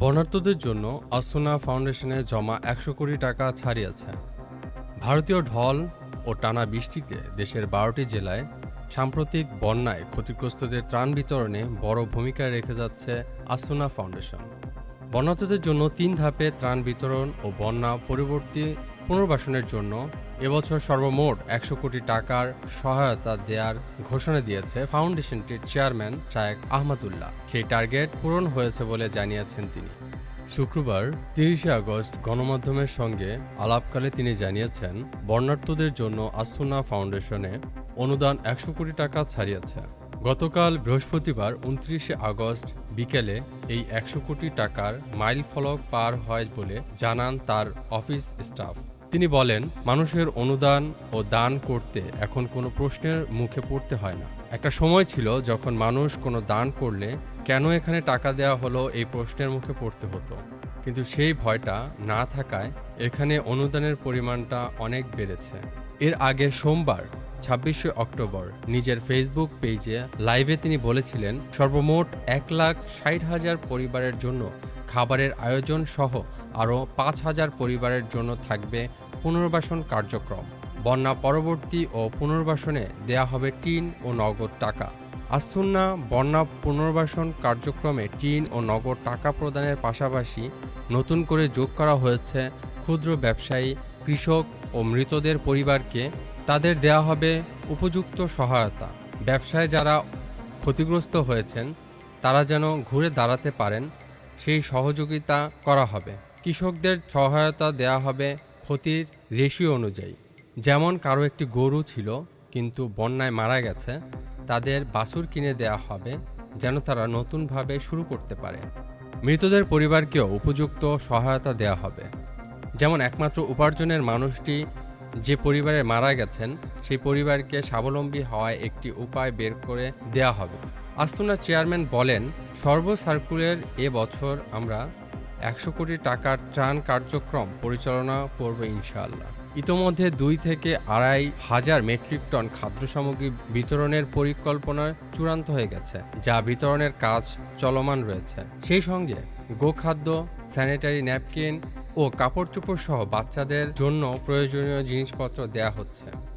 বর্ণার্থদের জন্য আসুনা ফাউন্ডেশনে জমা একশো কোটি টাকা ছাড়িয়েছে। ভারতীয় ঢল ও টানা বৃষ্টিতে দেশের বারোটি জেলায় সাম্প্রতিক বন্যায় ক্ষতিগ্রস্তদের ত্রাণ বিতরণে বড় ভূমিকা রেখে যাচ্ছে আসুনা ফাউন্ডেশন। বন্যার্থদের জন্য তিন ধাপে ত্রাণ বিতরণ ও বন্যা পরবর্তী পুনর্বাসনের জন্য এবছর সর্বমোট একশো কোটি টাকার সহায়তা দেওয়ার ঘোষণা দিয়েছে ফাউন্ডেশনটির চেয়ারম্যান শায়েক আহমদুল্লাহ। সেই টার্গেট পূরণ হয়েছে বলে জানিয়েছেন তিনি। শুক্রবার তিরিশে আগস্ট গণমাধ্যমের সঙ্গে আলাপকালে তিনি জানিয়েছেন বর্ণার্থদের জন্য আসুনা ফাউন্ডেশনে অনুদান একশো কোটি টাকা ছাড়িয়েছে। গতকাল বৃহস্পতিবার উনত্রিশে আগস্ট বিকেলে এই একশো কোটি টাকার মাইল ফলক পার হয় বলে জানান তার অফিস স্টাফ। তিনি বলেন, মানুষের অনুদান ও দান করতে এখন কোনো প্রশ্নের মুখে পড়তে হয় না। একটা সময় ছিল যখন মানুষ কোনো দান করলে কেন এখানে টাকা দেওয়া হলো এই প্রশ্নের মুখে পড়তে হতো। কিন্তু সেই ভয়টা না থাকায় এখানে অনুদানের পরিমাণটা অনেক বেড়েছে। এর আগে সোমবার, ছাব্বিশে অক্টোবর, নিজের ফেসবুক পেজে লাইভে তিনি বলেছিলেন, সর্বমোট এক লাখ ষাট হাজার পরিবারের জন্য খাবারের আয়োজন সহ আরও পাঁচ হাজার পরিবারের জন্য থাকবে পুনর্বাসন কার্যক্রম। বন্যা পরবর্তী ও পুনর্বাসনে দেয়া হবে টিন ও নগদ টাকা। আসুন্না বন্যা পুনর্বাসন কার্যক্রমে টিন ও নগদ টাকা প্রদানের পাশাপাশি নতুন করে যোগ করা হয়েছে ক্ষুদ্র ব্যবসায়ী, কৃষক ও মৃতদের পরিবারকে। তাদের দেয়া হবে উপযুক্ত সহায়তা। ব্যবসায় যারা ক্ষতিগ্রস্ত হয়েছেন, তারা যেন ঘুরে দাঁড়াতে পারেন, সেই সহযোগিতা করা হবে। কৃষকদের সহায়তা দেয়া হবে ক্ষতির রেশিও অনুযায়ী। যেমন কারও একটি গরু ছিল, কিন্তু বন্যায় মারা গেছে, তাদের বাছুর কিনে দেয়া হবে যেন তারা নতুনভাবে শুরু করতে পারে। মৃতদের পরিবারকেও উপযুক্ত সহায়তা দেয়া হবে। যেমন একমাত্র উপার্জনের মানুষটি যে পরিবারে মারা গেছেন, সেই পরিবারকে স্বাবলম্বী হওয়ায় একটি উপায় বের করে দেয়া হবে। আস্তুনা চেয়ারম্যান বলেন সর্ব এ বছর আমরা একশো কোটি টাকার ত্রাণ কার্যক্রম পরিচালনা করবে ইনশাআল্লাহ। ইতোমধ্যে দুই থেকে আড়াই হাজার মেট্রিক টন খাদ্য সামগ্রী বিতরণের পরিকল্পনা চূড়ান্ত হয়ে গেছে, যা বিতরণের কাজ চলমান রয়েছে। সেই সঙ্গে গোখাদ্য, স্যানিটারি ন্যাপকিন ও কাপড় চোপড় সহ বাচ্চাদের জন্য প্রয়োজনীয় জিনিসপত্র দেয়া হচ্ছে।